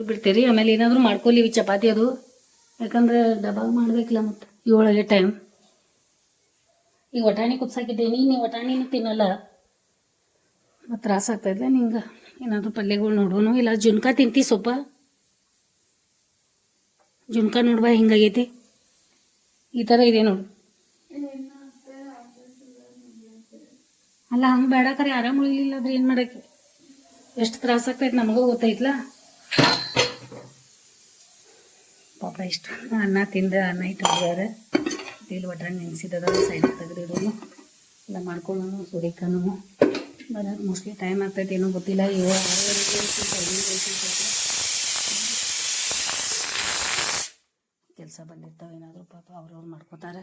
ಬಿಡ್ತೀರಿ? ಆಮೇಲೆ ಏನಾದರೂ ಮಾಡ್ಕೊಲಿ ಚಪಾತಿ ಅದು. ಯಾಕಂದ್ರೆ ಡಬಾಗ ಮಾಡ್ಬೇಕಿಲ್ಲ ಮತ್ತು ಏಳಗೆ ಟೈಮ್ ಈಗ ವಟಾಣಿ ಕುದ್ಸಾಕಿದ್ದೀನಿ ನೀವು ವಟಾಣಿನೂ ತಿನ್ನಲ್ಲ? ಮತ್ತು ತ್ರಾಸ ಆಗ್ತೈತೆ ನಿಂಗೆ? ಏನಾದರೂ ಪಲ್ಯಗಳು ನೋಡೋನು? ಇಲ್ಲ ಜುನ್ಕ ತಿಂತಿ ಸೊಪ್ಪ? ಜುನ್ಕ ನೋಡ್ಬಾ ಹಿಂಗಾಗೈತಿ. ಈ ಥರ ಇದೆ ನೋಡು. ಅಲ್ಲ ಹಂಗೆ ಬೇಡ ಕರೆ, ಆರಾಮ್ ಉಳಿಲಿಲ್ಲ ಅಂದ್ರೆ ಏನು ಮಾಡಕ್ಕೆ? ಎಷ್ಟು ತ್ರಾಸ ಆಗ್ತೈತೆ ನಮಗೂ ಗೊತ್ತೈತ್ಲ? ಪಾಪ ಇಷ್ಟು ಅನ್ನ ತಿಂದ ಅನ್ನ ಇಟ್ಟಿದ್ದಾರೆ. ಇಲ್ಲಿ ಒಟ್ಟಾಗಿ ನೆನೆಸಿದ ಸೈಡ್ ತೆಗೆದಿಡೋನು ಎಲ್ಲ ಮಾಡ್ಕೊಳ್ಳೋನು, ಸುರಿಕನು. ಬರೋದು ಮೋಸ್ಟ್ಲಿ ಟೈಮ್ ಆಗ್ತೈತೆ, ಏನೋ ಗೊತ್ತಿಲ್ಲ. ಆರು ಕೆಲಸ ಬಂದಿರ್ತಾವೆ, ಏನಾದರೂ ಪಾಪ ಅವ್ರವ್ರು ಮಾಡ್ಕೋತಾರೆ.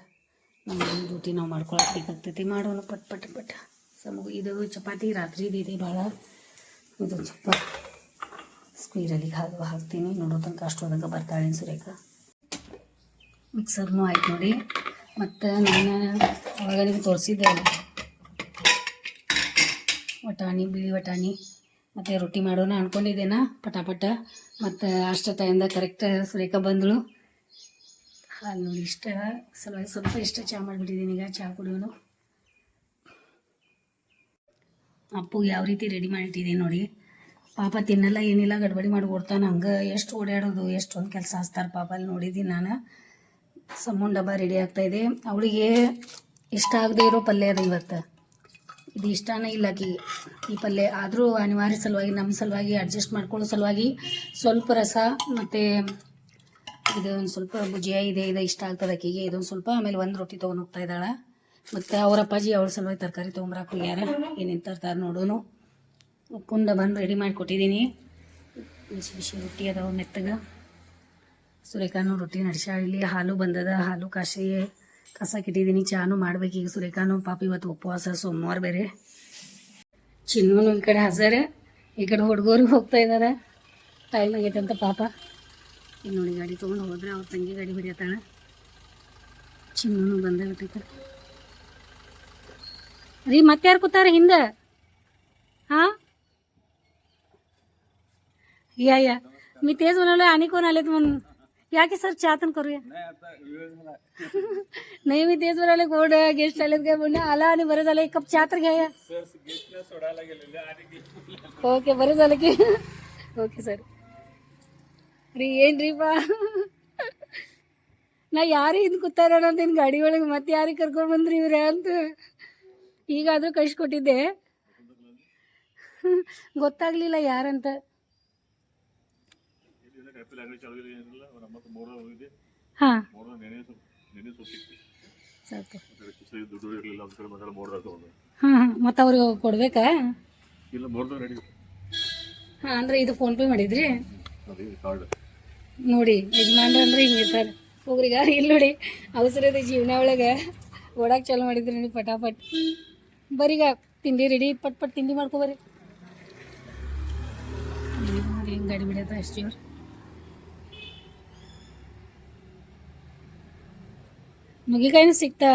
ನಮ್ಮ ಡ್ಯೂಟಿ ನಾವು ಮಾಡ್ಕೊಳಕ್ಕೆ ಬೇಕಾಗ್ತೈತಿ ಮಾಡೋಣ ಪಟ್ ಪಟ್ ಪಟ್. ಸಮ ಇದು ಚಪಾತಿ, ರಾತ್ರಿ, ಇದೆ ಭಾಳ ಇದು ಸ್ವಲ್ಪ ಸ್ಕ್ವೀರಲ್ಲಿ ಹಾಲು ಹಾಕ್ತೀನಿ. ನೋಡೋ ತನಕ ಅಷ್ಟೊಳಗೆ ಬರ್ತಾಳೆ ಸುರೇಖ? ಮಿಕ್ಸರ್ನೂ ಆಯ್ತು ನೋಡಿ. ಮತ್ತು ನಾನು ಅವಾಗ ನಿಮ್ಗೆ ತೋರಿಸಿದ್ದೆ ವಟಾಣಿ, ಬಿಳಿ ವಟಾಣಿ. ಮತ್ತು ರೊಟ್ಟಿ ಮಾಡೋಣ ಅನ್ಕೊಂಡಿದ್ದೇನ? ಪಟಾಪಟ. ಮತ್ತು ಅಷ್ಟು ಟೈಮ್ದಾಗ ಕರೆಕ್ಟ್ ಸುರೇಖ ಬಂದಳು. ಹಾಲು ನೋಡಿ ಇಷ್ಟ. ಸಲುವಾಗಿ ಸ್ವಲ್ಪ ಇಷ್ಟ ಚಹಾ ಮಾಡಿಬಿಟ್ಟಿದ್ದೀನಿ ಈಗ. ಚಹಾ ಕುಡಿಯೋನು. ಅಪ್ಪು ಯಾವ ರೀತಿ ರೆಡಿ ಮಾಡಿಟ್ಟಿದ್ದೀನಿ ನೋಡಿ. ಪಾಪ ತಿನ್ನಲ್ಲ, ಏನಿಲ್ಲ, ಗಡ್ಬಡಿ ಮಾಡಿ ಕೊಡ್ತಾನೆ ಹಂಗೆ. ಎಷ್ಟು ಓಡಾಡೋದು ಎಷ್ಟೊಂದು ಕೆಲಸ ಹಚ್ತಾರೆ ಪಾಪ ಅಲ್ಲಿ ನೋಡಿದ್ದೀನಿ ನಾನು. ಸಮೂನ್ ಡಬ್ಬ ರೆಡಿ ಆಗ್ತಾ ಇದೆ. ಅವಳಿಗೆ ಇಷ್ಟ ಆಗದೆ ಇರೋ ಪಲ್ಯ ಅದು ಇವತ್ತು. ಇದು ಇಷ್ಟನೇ ಇಲ್ಲ ಆಕಿಗೆ ಈ ಪಲ್ಯ ಆದರೂ ಅನಿವಾರ್ಯ ಸಲುವಾಗಿ ನಮ್ಮ ಸಲುವಾಗಿ ಅಡ್ಜಸ್ಟ್ ಮಾಡ್ಕೊಳ್ಳೋ ಸಲುವಾಗಿ ಸ್ವಲ್ಪ ರಸ ಮತ್ತು ಇದು ಒಂದು ಸ್ವಲ್ಪ ಭುಜಿಯ ಇದೆ, ಇದು ಇಷ್ಟ ಆಗ್ತದೆ ಆಕಿಗೆ. ಇದೊಂದು ಸ್ವಲ್ಪ ಆಮೇಲೆ ಒಂದು ರೊಟ್ಟಿ ತೊಗೊಂಡು ಹೋಗ್ತಾ ಇದ್ದಾಳೆ. ಮತ್ತು ಅವರ ಅಪ್ಪಾಜಿ ಅವಳ ಸಲುವಾಗಿ ತರಕಾರಿ ತೊಗೊಂಬರಕ್ಕೆ ಏನೇನು ತರ್ತಾರೆ ನೋಡೋನು. ಉಪ್ಪುಂಡ ಬಂದು ರೆಡಿ ಮಾಡಿ ಕೊಟ್ಟಿದ್ದೀನಿ ಬಿಸಿ ಬಿಸಿ ರೊಟ್ಟಿ ಅದಾವ ಮೆತ್ತಗೆ. ಸುರೇಖಾನು ರೊಟ್ಟಿ ನಡೆಸ್ಯಾಳ ಇಲ್ಲಿ ಹಾಲು ಬಂದದ. ಹಾಲು ಕಾಸಿ ಕಿಟ್ಟಿದ್ದೀನಿ ಚಾನು ಮಾಡ್ಬೇಕು. ಈಗ ಸುರೇಖಾನು ಪಾಪ ಇವತ್ತು ಉಪವಾಸ ಸೋಮವಾರ ಬೇರೆ. ಚಿನ್ನೂನು ಈ ಕಡೆ ಹಸರೆ ಈ ಕಡೆ ಹುಡುಗರು ಹೋಗ್ತಾ ಇದ್ದಾರೆ ಟೈಮ್ ಆಗೈತೆ ಅಂತ ಪಾಪ. ನೋಡಿ ಗಾಡಿ ತೊಗೊಂಡು ಹೋದ್ರೆ ಅವ್ರ ತಂಗಿ ಗಾಡಿ ಹಿಡಿಯತ್ತಾಳೆ. ಚಿನ್ನೂನು ಬಂದೇ ಬಿಟ್ಟೈತೆ. ರೀ ಮತ್ತೆ ಯಾರು ಕೂತಾರೆ ಹಿಂದೆ? हां या या मी तेच म्हणालो आणि कोण आलेत म्हणून या की सर चहा पण करूया नाही मी तेच म्हणाले कोण गेस्ट आलेत काय म्हणून आला आणि बरं झालं एक कप चहा तर घ्या या ಓಕೆ ಬರೀ ಸಲಕ್ಕೆ ಓಕೆ ಸರ್ ರೀ ಏನ್ರಿ ಪಾ ನಾ ಯಾರು ಹಿಂದೆ ಕೂತಾರ ಅಂತೀನಿ ಗಾಡಿ ಒಳಗೆ ಮತ್ತೆ ಯಾರಿಗೆ ಕರ್ಕೊಂಡು ಬಂದ್ರಿ ಇವ್ರೆ ಅಂತ ಈಗಾದರೂ ಕಳಿಸ್ಕೊಟ್ಟಿದ್ದೆ ಗೊತ್ತಾಗ್ಲಿಲ್ಲ ಯಾರಂತ ಹಾ. ಸಾಕು ದುಡ್ಡು ಇರಲಿಲ್ಲ ಅಂತ ಹೇಳಿ ಮತ್ತೆ ಮೋರ್ದಾಗ ತಗೊಂಡು ಹಾ ಹಾ ಮತ್ತೆ ಅವ್ರಿಗೆ ಕೊಡ್ಬೇಕಾ? ಇಲ್ಲ ಮೋರ್ದಾಗ ರೆಡಿ ಹಾ ಅಂದ್ರೆ ಇದು ಫೋನ್ ಪೇ ಮಾಡಿದ್ರಿ? ಕಾರ್ಡ್ ನೋಡಿ ಯಜಮಾನ್ರು ಅಂದ್ರೆ ಹಿಂಗಿರ್ತಾರೆ ಹೋಗ್ರಿಗ ಇಲ್ಲಿ ನೋಡಿ ಅವಸರದ ಜೀವನ ಒಳಗೆ. ಓಡಾಕ್ ಚಾಲು ಮಾಡಿದ್ರಿ ನೀವು ಪಟಾಪಟ್. ಬರೀಗ ತಿಂಡಿ ರೆಡಿ ಪಟ್ ಪಟ್ ತಿಂಡಿ ಮಾಡ್ಕೊ ಬರ್ರಿ. ನೋಡಿ ಹೆಂಗ್ ಗಾಡಿ ಬಿಡತ್ತ ಅಷ್ಟು ನುಗ್ಗಿಕಾಯಿನೂ ಸಿಗ್ತಾ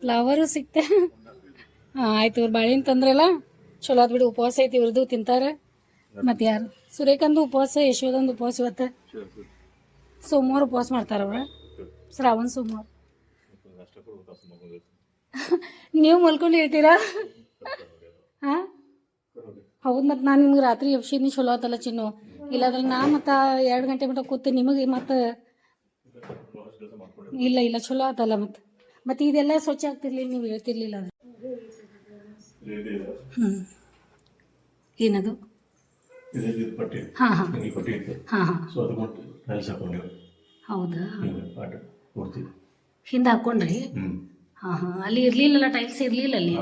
ಫ್ಲವರು ಸಿಗ್ತಾ ಹಾಂ, ಆಯ್ತು, ಇವ್ರು ಬಾಳೆಹಣ್ಣು ತಂದ್ರಲ್ಲ ಚಲೋ ಆತ್ ಬಿಡಿ, ಉಪವಾಸ ಐತಿ ಇವ್ರದ್ದು ತಿಂತಾರೆ. ಮತ್ತೆ ಯಾರು? ಸುರೇಖಂದು ಉಪವಾಸ, ಯಶೋದಂದು ಉಪವಾಸ ಇವತ್ತು. ಸೋಮವಾರ ಉಪವಾಸ ಮಾಡ್ತಾರ ಅವ್ರ? ಶ್ರಾವಣ ಸೋಮವಾರ. ನೀವು ಮಲ್ಕೊಂಡು ಹೇಳ್ತೀರಾ? ಹಾಂ? ಹೌದು ಮತ್ತು ನಾನು ನಿಮ್ಗೆ ರಾತ್ರಿ ಎಬ್ಸಿದ್ನಿ, ಚಲೋ ಆತಲ್ಲ ಚಿನ್ನು. ಇಲ್ಲಾಂದ್ರೆ ನಾ ಮತ್ತೆ ಎರಡು ಗಂಟೆ ಮಟ್ಟ ಕೂತು ನಿಮಗೆ ಮತ್ತು ಇಲ್ಲ ಇಲ್ಲ ಚಲೋ ಆತಲ್ಲ ಮತ್ತೆ. ಮತ್ತೆ ಇದೆಲ್ಲ ಸ್ವಚ್ಛ ಆಗ್ತಿರ್ಲಿಲ್ಲ ನೀವು ಹೇಳ್ತಿರ್ಲಿಲ್ಲ ಹ್ಞೂ ಏನದು? ಹಾಂ ಹಾಂ. ಹಾಂ ಹಾಂ. ಹೌದಾ? ಹಿಂದೆ ಹಾಕ್ಕೊಂಡ್ರಿ ಹ್ಞೂ ಹಾಂ ಹಾಂ. ಅಲ್ಲಿ ಇರಲಿಲ್ಲಲ್ಲ ಟೈಲ್ಸ್ ಇರ್ಲಿಲ್ಲ ಅಲ್ಲಿ?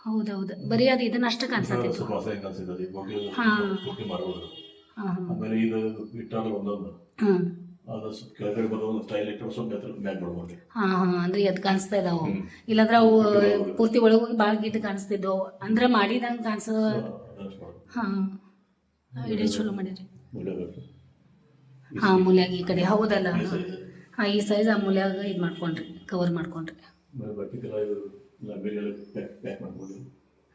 ಹೌದು ಹೌದೌದು. ಬರೀ ಅದು ಇದನ್ನ ಅಷ್ಟ ಕಾಣಿಸತ್ತಿತ್ತು ಹಾಂ. ಹಾಂ ಹಾಂ. ಅದು ಸ್ವಲ್ಪ ಕೆಳಗಡೆ ಸ್ಟೈಲ್ ಇಟ್ಟು ಸ್ವಲ್ಪ ಎತ್ತರ ಬ್ಯಾಗ್ ಮಾಡ್ಬೋದು ಹಾಂ ಹಾಂ ಅಂದ್ರೆ ಎದ್ ಕಾಣಿಸ್ತಾ ಇದಾವು. ಇಲ್ಲಾಂದ್ರೆ ಅವು ಪೂರ್ತಿ ಒಳಗೆ ಹೋಗಿ ಭಾಳ ಗಿಟ್ಟು ಕಾಣಿಸ್ತಿದ್ವು. ಅಂದ್ರೆ ಮಾಡಿದಂಗೆ ಕಾಣಿಸೋ ಹಾ ಐಡಿಯಾ ಚಲೋ ಮಾಡಿರಿ. ಹಾ ಮೂಲ್ಯಾಗ ಈ ಕಡೆ. ಹೌದಲ್ಲ. ಹಾ ಈ ಸೈಜ್ ಆ ಮೂಲ್ಯಾಗ ಇದು ಮಾಡ್ಕೊಂಡ್ರಿ ಕವರ್ ಮಾಡ್ಕೊಂಡ್ರಿ.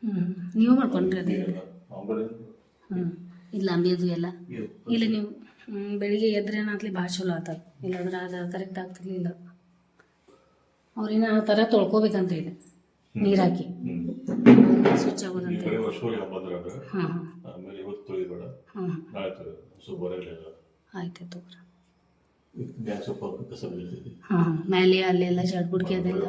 ಹ್ಞೂ ನೀವು ಮಾಡ್ಕೊಂಡ್ರಿ ಅದೇ. ಹ್ಮ್. ಹ್ಞೂ ಇಲ್ಲ ಅಂಬಿಯದು ಎಲ್ಲ. ಇಲ್ಲ ನೀವು ಬೆಳಿಗ್ಗೆ ಎದ್ರೇನಾಗ್ಲಿ ಭಾಳ ಚಲೋ ಆತ ಇಲ್ಲಾಂದ್ರೆ ಅದು ಕರೆಕ್ಟ್ ಆಗ್ತಿರ್ಲಿಲ್ಲ. ಅವ್ರೇನ ಆ ಥರ ತೊಳ್ಕೊಬೇಕಂತ ಇದೆ. ನೀರು ಹಾಕಿ. ಸ್ವಿಚ್ ಸ್ವಚ್ಛ ಆಗೋದಂತ ಹಾಂ ಆಯ್ತು ತಗೋರಿ. ಹಾಂ ಮೇಲೆ ಅಲ್ಲೆಲ್ಲ ಜಡ್ ಬುಡ್ಕಿ ಅದೆಲ್ಲ.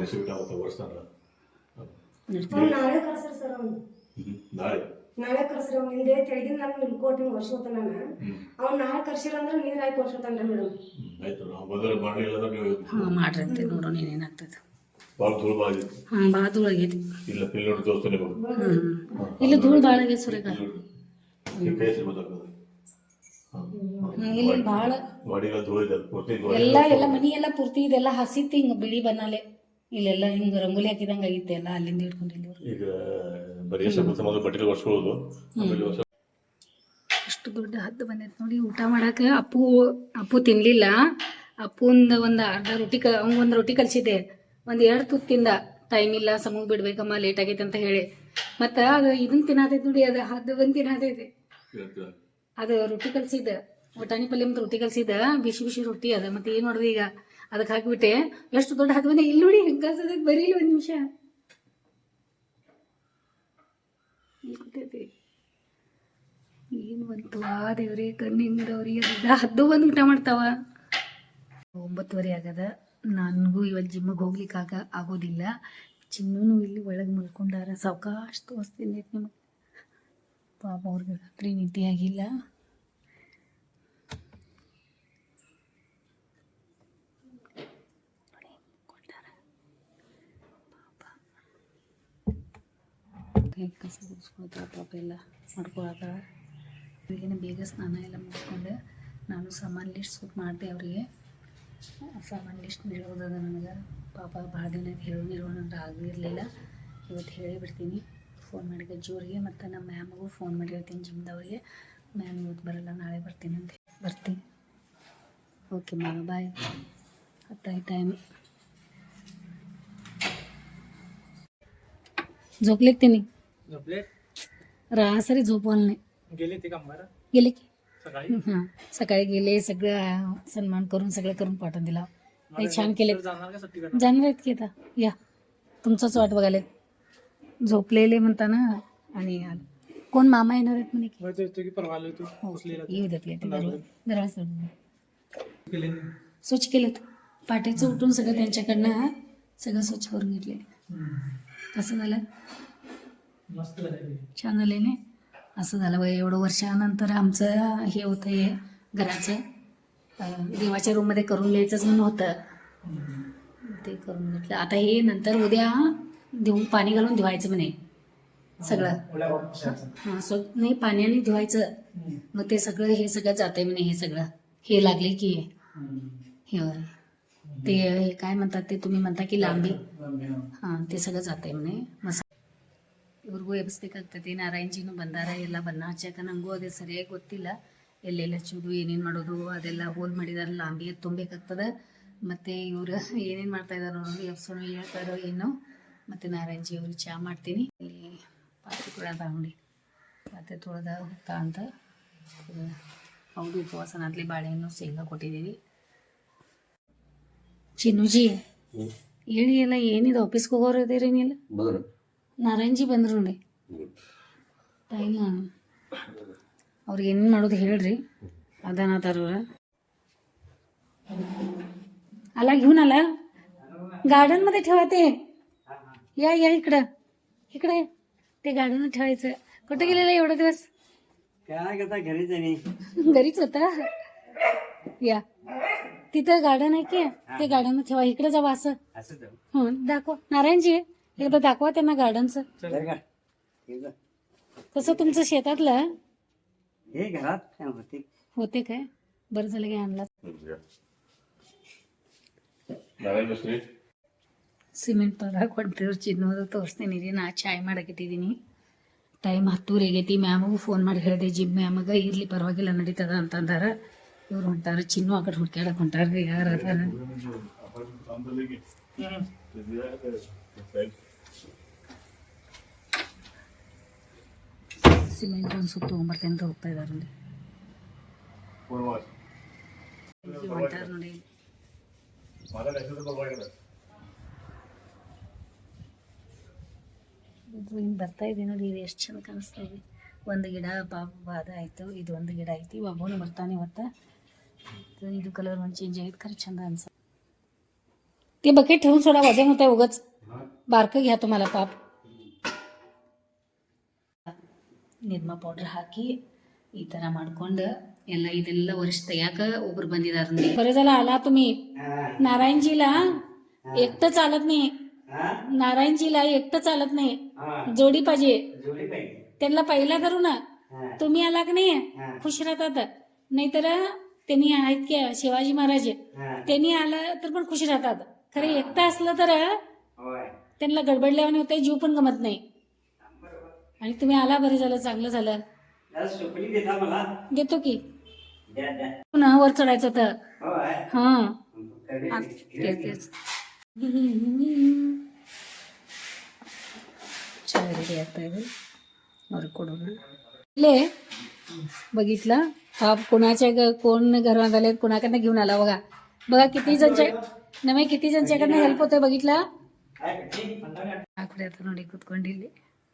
ನಾಳೆ. ನಾಳೆ ಕರ್ಸ್ರಿ ಹಿಂದೆ ತೆಳಗಿನ ನಾನು ನಿಲ್ಕೋಟಿ ವರ್ಷೋತ ನಾನು. ಹ್ಮ್. ಅವ್ನು ನಾಳೆ ಕರ್ಸಿರ ಅಂದ್ರೆ ನೀರು ಹಾಕಿ ವರ್ಷೋತಾನ್ರಿ ಮೇಡಮ್. ಆಯ್ತು ನಾವು ಮೊದಲು ಮಾಡಲಿಲ್ಲ ಅಂದ್ರೆ ನೀವು ಹಾಂ ಮಾಡ್ರಿ ಅಂತ ನೋಡೋಣ ಏನೇನಾಗ್ತದೆ ಭಾಳ ಧೂಳು ಭಾಳ ಆಗಿತ್ತು ಹಾಂ ಭಾಳ ಧೂಳು ಆಗೈತಿ. ಇಲ್ಲ ನೋಡಿ ನಿಮಗೆ ಹ್ಞೂ ಇಲ್ಲ ಧೂಳು ಭಾಳ ಆಗೈತೆ ಸುರೇಖ ಇಲ್ಲಿ ಭಾಳ ಧೂಳು ಇದೆ ಪೂರ್ತಿ ಎಲ್ಲ ಎಲ್ಲ ಮನಿ ಎಲ್ಲ ಪೂರ್ತಿ ಇದೆಲ್ಲ ಹಸಿತಿ ಹಿಂಗೆ ಬಿಳಿ ಬನ್ನಾಲೆ ಇಲ್ಲೆಲ್ಲ ಹಿಂಗೆ ರಂಗೋಲಿ ಹಾಕಿದಂಗೆ ಆಗಿತ್ತೆ ಎಲ್ಲ ಅಲ್ಲಿಂದ ಹಿಡ್ಕೊಂಡು ಈಗ ಬರೀ ಸ್ವಲ್ಪ ಮೊದಲು ಬಟ್ಟೆ ಒರೆಸ್ಕೊಳ್ಳೋದು. ಆಮೇಲೆ ಹೊಸ ಅಷ್ಟು ದೊಡ್ಡ ಹದ್ದು ಬಂದೈತೆ ನೋಡಿ ಊಟ ಮಾಡಾಕ ಅಪ್ಪು ಅಪ್ಪು ತಿನ್ಲಿಲ್ಲ. ಅಪ್ಪುಂದ ಒಂದ ಅರ್ಧ ರೊಟ್ಟಿ ಕ ಒಂದು ರೊಟ್ಟಿ ಕಲಿಸಿದ್ದೆ. ಒಂದು ಎರಡು ತುತ್ತು ತಿಂದ. ಟೈಮ್ ಇಲ್ಲ ಸಮೂಹ ಬಿಡ್ಬೇಕಮ್ಮ ಲೇಟ್ ಆಗೈತೆ ಅಂತ ಹೇಳಿ. ಮತ್ತ ಅದು ಇದನ್ನ ತಿನ್ನತೈತೆ ನೋಡಿ ಅದು ಹದ್ದು ಬಂದ್ ತಿನ್ನತೈತೆ ಅದ ಅದು ರೊಟ್ಟಿ ಕಲ್ಸಿದ್ದ. ಬಟಾಣಿ ಪಲ್ಯ ಮತ್ತು ರೊಟ್ಟಿ ಕಲ್ಸಿದ್ದ. ಬಿಸಿ ಬಿಸಿ ರೊಟ್ಟಿ ಅದ. ಮತ್ತೆ ಏನು ಮಾಡೋದು ಈಗ? ಅದಕ್ಕೆ ಹಾಕಿಬಿಟ್ಟೆ. ಎಷ್ಟು ದೊಡ್ಡ ಬಂದೆ ಇಲ್ಲಿ ನೋಡಿ ಹೆಂಗೆ ಬರೀ ಒಂದು ನಿಮಿಷ. ಏನು ಬಂತು ಆ ದೇವ್ರಿ ಕಣ್ಣಿಂದವ್ರಿ ಅದ ಹದ್ದು ಬಂದು ಊಟ ಮಾಡ್ತಾವ. ಒಂಬತ್ತುವರೆ ಆಗದ. ನನಗೂ ಇವತ್ತು ಹೋಗ್ಲಿಕ್ಕೆ ಆಗ ಆಗೋದಿಲ್ಲ. ಚಿನ್ನೂ ಇಲ್ಲಿ ಒಳಗೆ ಮಲ್ಕೊಂಡಾರ. ಸಾವಕಾಶ ತೋರಿಸ್ತೀನಿ ನಿಮಗೆ. ಪಾಪ ಅವ್ರಿಗೆ ರಾತ್ರಿ ನಿದ್ದೆ ಆಗಿಲ್ಲ. ಹೇಗೆ ಕಸ ಗುಡಿಸ್ಕೊಳ್ತಾರೆ ಪಾಪ ಎಲ್ಲ ಮಾಡ್ಕೊಳತ್ತಾಳೆ ಅವ್ರಿಗೇನು ಬೇಗ ಸ್ನಾನ ಎಲ್ಲ ಮುಗಿಸ್ಕೊಂಡು ನಾನು ಸಾಮಾನು ಲಿಸ್ಟ್ ಸ್ವಲ್ಪ ಮಾಡಿದೆ ಅವರಿಗೆ. ಸಾಮಾನು ಲಿಸ್ಟ್ ಹೇಳೋದಾಗ ನನಗೆ. ಪಾಪ ಭಾಳ ದಿನ ಹೇಳೋದಿರೋ ನನಗೆ ಆಗಿರಲಿಲ್ಲ ಇವತ್ತು ಹೇಳಿಬಿಡ್ತೀನಿ ಫೋನ್ ಮಾಡಿದೆ ಜೋರಿಗೆ ಮತ್ತು ನಮ್ಮ ಮ್ಯಾಮ್ಗೂ ಫೋನ್ ಮಾಡಿರ್ತೀನಿ ಜಿಮ್ದವ್ರಿಗೆ. ಮ್ಯಾಮ್ ಇವತ್ತು ಬರಲ್ಲ, ನಾಳೆ ಬರ್ತೀನಿ ಅಂತ ಬರ್ತೀನಿ. Okay ma'am, bye. ಹತ್ತಾಯಿ ಟೈಮ್. ಜೋಗ್ಲಿಕ್ತೀನಿ झोपले? रासरी झोपवलं नाही. गेले ते गेले की. सकाळी? हां सकाळी गेले सगळं सन्मान करून सगळं करून पाठवून दिला. छान केले. जाणार का सुट्टी करणार? जाणार आहेत की आता? या. तुमचंच वाट बघायला झोपलेले म्हणताना आणि आलं. कोण मामा येणार आहेत म्हणे की? मग तो येतो की परवा आलो तू हो बसलेला येऊ देत येते. दरवाजा. दरवाजा सोडून. गेले स्वच्छ केलेत. पाट्याचं उठून सगळं त्यांच्याकडनं सगळं स्वच्छ करून घेतले कसं झालं. छान झाले ना असं झालं बाई एवढं वर्षानंतर आमचं हे होतं हे घराचं देवाच्या रूममध्ये करून घ्यायचंच म्हणून होतं. ते करून घेतलं. आता हे नंतर उद्या देऊन पाणी घालून धुवायचं म्हणे. सगळं. नाही पाण्याने धुवायचं. मग ते सगळं हे सगळं जात आहे म्हणे हे सगळं. हे लागले की हे. ते काय म्हणतात ते तुम्ही म्हणता की लांबी. हा. ते सगळं जात आहे म्हणे ಇವ್ರಿಗೂ ಎಬ್ಸ್ಬೇಕಾಗ್ತೈತಿ ನಾರಾಯಣಜಿನೂ ಬಂದಾರ ಎಲ್ಲ ಬಣ್ಣ ಹಚ್ಚಾಕ ನನಗೂ ಅದೇ ಸರಿಯಾಗಿ ಗೊತ್ತಿಲ್ಲ. ಎಲ್ಲೆಲ್ಲ ಚೂರು ಏನೇನು ಮಾಡೋದು ಅದೆಲ್ಲ ಹೋಲ್ ಮಾಡಿದಾರೆ ಲಾಂಬಿ ತುಂಬಬೇಕಾಗ್ತದೆ. ಮತ್ತು ಇವರು ಏನೇನು ಮಾಡ್ತಾ ಇದಾರೋ ನೋಡಿ ಎಬ್ಸೋಣ ಹೇಳ್ತಾರೋ ಏನೋ. ಮತ್ತು ನಾರಾಯಣಜಿ ಅವ್ರಿಗೆ ಚಹಾ ಮಾಡ್ತೀನಿ. ಇಲ್ಲಿ ಪಾತ್ರೆ ಕೂಡ ತಗೊಂಡು. ಪಾತ್ರೆ ತೊಳೆದ ಹೋಗ್ತಾ ಅಂತ. ಹೌದು ಉಪವಾಸ ಉಪವಾಸನಾದ್ಲಿ ಬಾಳೆಹಣ್ಣು ಶೇಂಗಾ ಕೊಟ್ಟಿದ್ದೀವಿ. ಚಿನ್ನುಜಿ ಹೇಳಿ ಎಲ್ಲ ಏನಿದೆ? ಆಫೀಸ್ಗೆ ಹೋಗೋರು ಇದೀರಿ ನೀಲ್ಲ ನಾರಾಯಣಜಿ ಬಂದ್ರು ನೋಡಿ ಟೈಮ್ ಅವ್ರಿಗೆ ಏನೇನು ಮಾಡೋದು ಹೇಳ್ರಿ ಅದಾನತಾರ अला घेऊन आला गार्डन मध्ये ठेवा ते या या इकडं इकडे ते गार्डन ठेवायचं कुठे गेलेलं एवढा दिवस काय करता घरीच आहे घरीच होता या तिथं गार्डन आहे की ते गार्डन ठेवा इकडे जावा असं असं हं दाखव नारायणजी एकदा दाखवा त्यांना गार्डनचं तसं तुमचं शेतातलं हे घरात काय होते होते काय बरं झालं की आणला ನಾರಾಯಣ ಮಿಸ್ತ್ರಿ ಸಿಮೆಂಟ್ ಪದ ಕೊಡ್ತೀವ್ರು ಚಿನ್ನೋದು ತೋರಿಸ್ತೀನಿ ರೀ ನಾ ಚಾಯ್ ಮಾಡಕತ್ತಿದ್ದೀನಿ ಟೈಮ್ ಹತ್ತೂವರೆ ಆಗೈತಿ ಮ್ಯಾಮಗೂ ಫೋನ್ ಮಾಡಿ ಹೇಳಿದೆ ಜಿಮ್ ಮ್ಯಾಮಗ ಇರ್ಲಿ ಪರವಾಗಿಲ್ಲ ನಡೀತದ ಅಂತಂದಾರ ಇವ್ರು ಹೊಂಟಾರ ಚಿನ್ನು ಆ ಕಡೆ ಹುಡ್ಕ್ಯಾಡಕ್ ಹೊಂಟಾರ ರೀ ಯಾರು ಅದಾರ ಸಿಮೆಂಟ್ ಒಂದು ಸುತ್ತು ತೊಗೊಂಬರ್ತೇನೆ ಅಂತ ಹೋಗ್ತಾ ಇದ್ದಾರೆ ನೋಡಿ पूर्वास ಇಲ್ಲಿ ಹೊಂಟಾರ ನೋಡಿ माझा लक्षात बघायला ಇದು ಹಿಂಗೆ ಬರ್ತಾ ಇದೆ ನೋಡಿ ಇದು ಎಷ್ಟು ಚಂದ ಕಾಣಿಸ್ತಾ ಇದೆ ಒಂದು ಗಿಡ ಪಾಪ ಬಾದ ಆಯಿತು ಇದು ಒಂದು ಗಿಡ ಐತಿ ಒಬ್ಬನು ಬರ್ತಾನೆ ಇವತ್ತು ಇದು- ಇದು ಕಲರ್ ಒಂದು ಚೇಂಜ್ ಆಗಿದ್ದು ಖರೆ ಚಂದ ಅನ್ಸ ते बकेट ठेवून सोडा वजन होत आहे उगाच बारकं घ्या तुम्हाला पाप ನಿರ್ಮಾ ಪೌಡರ್ ಹಾಕಿ ಈ ಥರ ಮಾಡ್ಕೊಂಡು ಎಲ್ಲ ಇದೆಲ್ಲ ವರ್ಷ ತೆಗ್ಯಾಕ ಒಬ್ರು ಬಂದಿದಾರ ನೋಡಿ बरं झालं आला तुम्ही नारायणजीला एकटं चालत नाही हा नारायणजीला एकटं चालत नाही हा जोडी पाहिजे जोडी पाहिजे त्यांना पहिला करू ना हा तुम्ही आला की नाही हा खुश राहतात नाहीतर त्यांनी आहेत की शिवाजी महाराज हा त्यांनी आलं तर पण खुश राहतात खरं एकटं असलं तर होय त्यांना गडबडल्याने होते जीव पण गमत नाही आणि तुम्ही आला बरं झालं चांगलं झालं. देतो की. पुन्हा हो वर चढायचं तर. हा. तेच ले. बघितलं? हा कोणाच्या कोण घरात आले कोणाकडनं घेऊन आला बघा. बघा किती जणच्या नव्हे किती जणच्याकडनं हेल्प होतोय बघितला? आकडे आता नोडी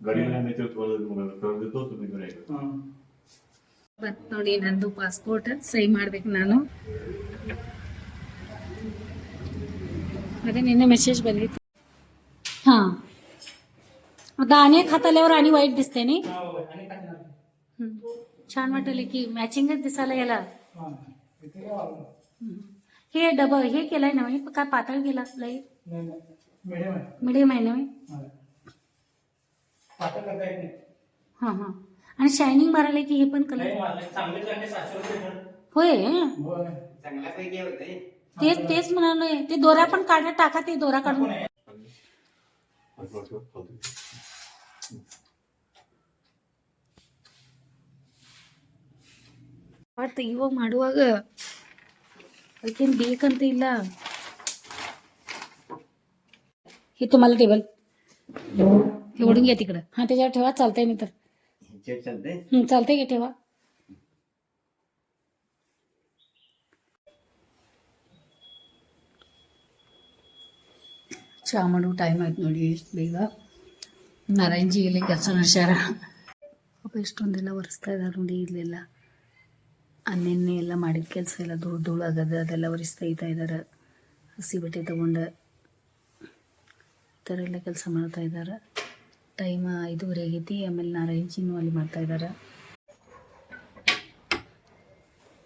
तुम्ही चला गाडीला मी ते तुम्हाला कर देतो तुम्ही घेऊन यायचं ಬತ್ ನೋಡಿ ನಂದು ಪಾಸ್ಪೋರ್ಟ್ ಸಹಿ ಮಾಡ್ಬೇಕು ನಾನು अरे निन्ने मेसेज बघितलं हां आता अनेक हात आल्यावर आणि वाईट दिसते नाही आणि काय जाणार हम्म. छान वाटले की मॅचिंगच दिसायला याला हा इथे काय वागणार? हम्म. हे डबल हे केलंय ना हे काय पातळ गेला लय नाही नाही मिडियम आहे मिडियम आहे ना हे? हा. पातळ करता येत नाही हां हां आणि शायनिंग मारायला की हे पण कलर नाही मला चांगले चांगले सातशे रुपये घेऊन. होय होय. चांगल्यापैकी होते तेच तेच म्हणालोय ते दोरा पण काढा टाका ते दोरा काढून ಬಟ್ ಇವಾಗ ಮಾಡುವಾಗ ಅದಕ್ಕೇನು ಬೇಕಂತ ಇಲ್ಲ हे तुम्हाला टेबल हे ओढून घ्या तिकडं हां त्याच्यावर ठेवा चालतंय नाही तर ह्याच्यात चालते हं, चालतंय की ठेवा ಚಹಾ ಮಾಡೋ ಟೈಮ್ ಆಯ್ತು ನೋಡಿ ಎಷ್ಟು ಬೇಗ ನಾರಾಯಣಜಿ ಇಲ್ಲಿ ಕೆಲಸ ನಡೆಸ್ಯಾರ ಪಾಪ ಎಷ್ಟೊಂದೆಲ್ಲ ಒರೆಸ್ತಾ ಇದ್ದಾರೆ ನೋಡಿ ಇಲ್ಲೆಲ್ಲ ಅನ್ನೆಣ್ಣೆ ಎಲ್ಲ ಮಾಡಿದ ಕೆಲಸ ಎಲ್ಲ ಧೂಳು ಧೂಳು ಆಗದ ಅದೆಲ್ಲ ಒರೆಸಿ ತೆಗಿತಾ ಇದ್ದಾರೆ ಹಸಿ ಬಟ್ಟೆ ತೊಗೊಂಡು ಈ ಥರ ಎಲ್ಲ ಕೆಲಸ ಮಾಡ್ತಾ ಇದ್ದಾರೆ ಟೈಮ್ ಐದೂವರೆ ಆಗೈತಿ ಆಮೇಲೆ ನಾರಾಯಣಜಿನೂ ಅಲ್ಲಿ ಮಾಡ್ತಾ इदारे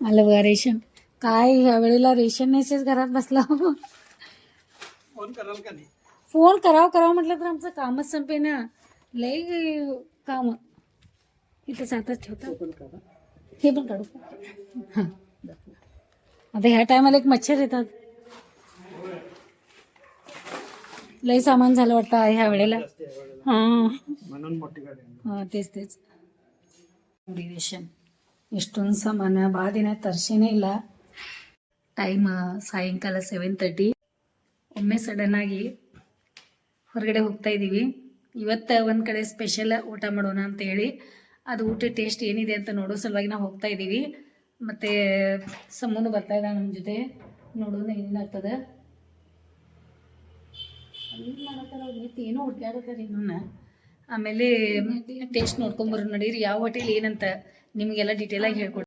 आलं बघा रेशन काय ह्या वेळेला रेशन नेसेच घरात बसला फोन कराल का नाही फोन करावं करावं म्हटलं तर आमचं कामच संपे ना लय काम इथं सातच ठेवतात हे पण काढू का? हां आता ह्या टायमाला एक मच्छर येतात लय सामान झालं वाटतं ह्या वेळेला हां म्हणून मोठी गाडी आहे. ಹಾಂ ತೇಸ್ ತೇಸ್ ನೋಡಿ ರೇಷನ್ ಎಷ್ಟೊಂದು ಸಾಮಾನು ಭಾಳ ದಿನ ತರ್ಸೇನೇ ಇಲ್ಲ ಟೈಮ್ ಸಾಯಂಕಾಲ ಸೆವೆನ್ ತರ್ಟಿ ಒಮ್ಮೆ ಸಡನ್ ಆಗಿ ಹೊರಗಡೆ ಹೋಗ್ತಾ ಇದ್ದೀವಿ ಇವತ್ತು ಒಂದು ಕಡೆ ಸ್ಪೆಷಲ್ ಊಟ ಮಾಡೋಣ ಅಂತ ಹೇಳಿ ಅದು ಊಟ ಟೇಸ್ಟ್ ಏನಿದೆ ಅಂತ ನೋಡೋ ಸಲುವಾಗಿ ನಾವು ಹೋಗ್ತಾ ಇದ್ದೀವಿ ಮತ್ತು ಸಮೂನು ಬರ್ತಾ ಇದ್ದಾಳೆ ನಮ್ಮ ಜೊತೆ ನೋಡೋಣ ಏನೇನಾಗ್ತದೆ ಏನು ಮಾಡತ್ತಾರ ಏನೋ ಹುಡ್ಕ್ಯಾಡತ್ತಾರ ಇನ್ನೂ ಆಮೇಲೆ ಟೇಸ್ಟ್ ನೋಡ್ಕೊಂಬರೋಣ ನಡೀರಿ ಯಾವ ಹೋಟೆಲ್ ಏನಂತ ನಿಮಗೆಲ್ಲ ಡೀಟೇಲಾಗಿ ಹೇಳ್ಕೊಡ್ತೀನಿ.